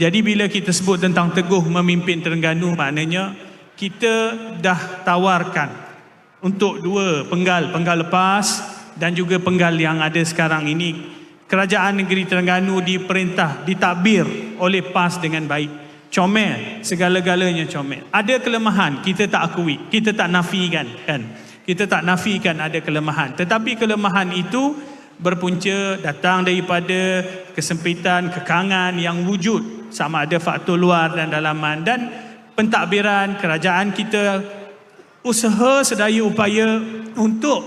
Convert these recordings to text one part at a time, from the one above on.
Jadi bila kita sebut tentang teguh memimpin Terengganu maknanya kita dah tawarkan untuk dua penggal, penggal lepas dan juga penggal yang ada sekarang ini kerajaan negeri Terengganu diperintah, ditakbir oleh PAS dengan baik. Comel, segala-galanya comel. Ada kelemahan, kita tak akui, kita tak nafikan kan. Kita tak nafikan ada kelemahan. Tetapi kelemahan itu berpunca datang daripada kesempitan, kekangan yang wujud sama ada faktor luar dan dalaman dan pentadbiran kerajaan kita usaha sedaya upaya untuk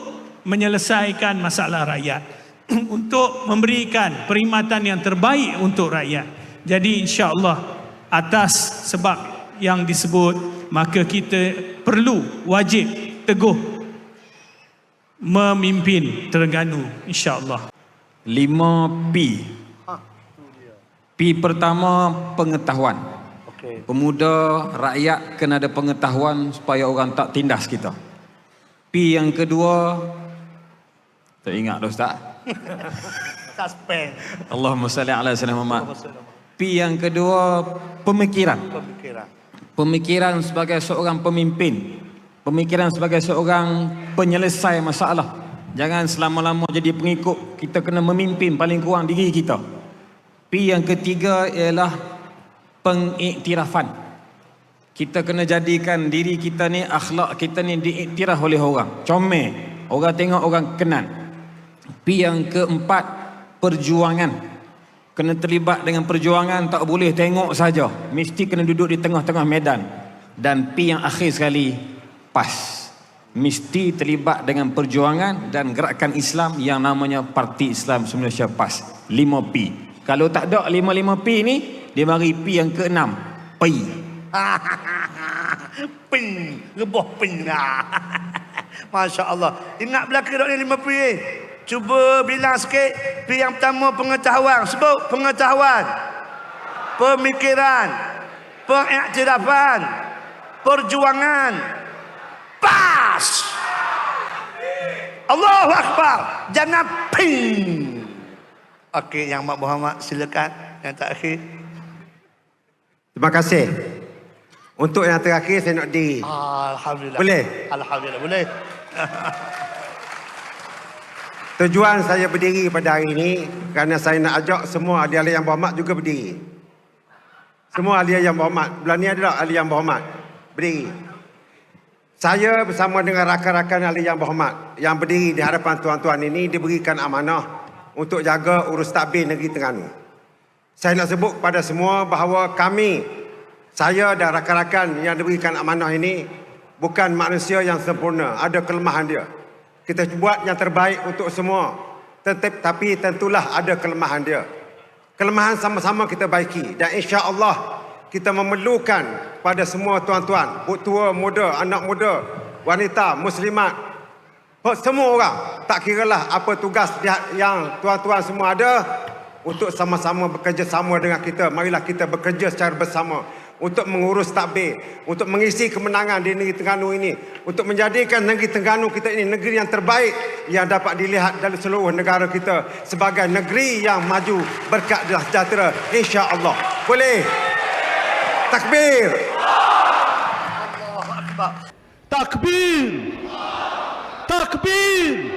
menyelesaikan masalah rakyat untuk memberikan perkhidmatan yang terbaik untuk rakyat. Jadi insya-Allah atas sebab yang disebut maka kita perlu wajib teguh memimpin Terengganu insya-Allah. 5P. P pertama pengetahuan. Okey. Pemuda rakyat kena ada pengetahuan supaya orang tak tindas kita. P yang kedua tak ingat dah ustaz. Suspend. Allahumma salli ala sayyidina Muhammad. P yang kedua pemikiran. Pemikiran. Pemikiran sebagai seorang pemimpin. Pemikiran sebagai seorang penyelesai masalah. Jangan selama-lama jadi pengikut. Kita kena memimpin paling kurang diri kita. P yang ketiga ialah pengiktirafan. Kita kena jadikan diri kita ni, akhlak kita ni diiktiraf oleh orang. Comel. Orang tengok, orang kenal. P yang keempat, perjuangan. Kena terlibat dengan perjuangan, tak boleh tengok saja. Mesti kena duduk di tengah-tengah medan. Dan P yang akhir sekali, PAS. Mesti terlibat dengan perjuangan dan gerakan Islam yang namanya Parti Islam Malaysia PAS. 5P. Kalau tak ada 5-5P ni, dia mari P yang keenam. PI. Pin, rebah pin. Masya Allah. Ingat belaka dok ni lima P. Cuba bilang sikit. P yang pertama pengetahuan. Sebut pengetahuan. Pemikiran. Pengiktirafan. Perjuangan. Pas. Allahu Akbar. Jangan ping. Okey, yang Mak Muhammad silakan. Yang terakhir. Terima kasih. Untuk yang terakhir saya nak diri. Alhamdulillah. Boleh? Alhamdulillah. Boleh. Tujuan saya berdiri pada hari ini kerana saya nak ajak semua ahli-ahli yang berhormat juga berdiri. Semua ahli yang berhormat. Belah ni adalah ahli yang berhormat. Berdiri. Saya bersama dengan rakan-rakan ahli yang berhormat yang berdiri di hadapan tuan-tuan ini diberikan amanah untuk jaga urus takbir negeri Terengganu. Saya nak sebut kepada semua bahawa kami, saya dan rakan-rakan yang diberikan amanah ini bukan manusia yang sempurna. Ada kelemahan dia. Kita buat yang terbaik untuk semua. Tetap, tapi tentulah ada kelemahan dia. Kelemahan sama-sama kita baiki. Dan insya Allah kita memerlukan pada semua tuan-tuan, tua, muda, anak muda, wanita, muslimat, semua orang. Tak kiralah apa tugas yang tuan-tuan semua ada untuk sama-sama bekerja sama dengan kita. Marilah kita bekerja secara bersama untuk mengurus takbir, untuk mengisi kemenangan di negeri Terengganu ini, untuk menjadikan negeri Terengganu kita ini negeri yang terbaik yang dapat dilihat dari seluruh negara kita sebagai negeri yang maju berkat dan sejahtera insya-Allah. Boleh? Takbir. Takbir! Takbir!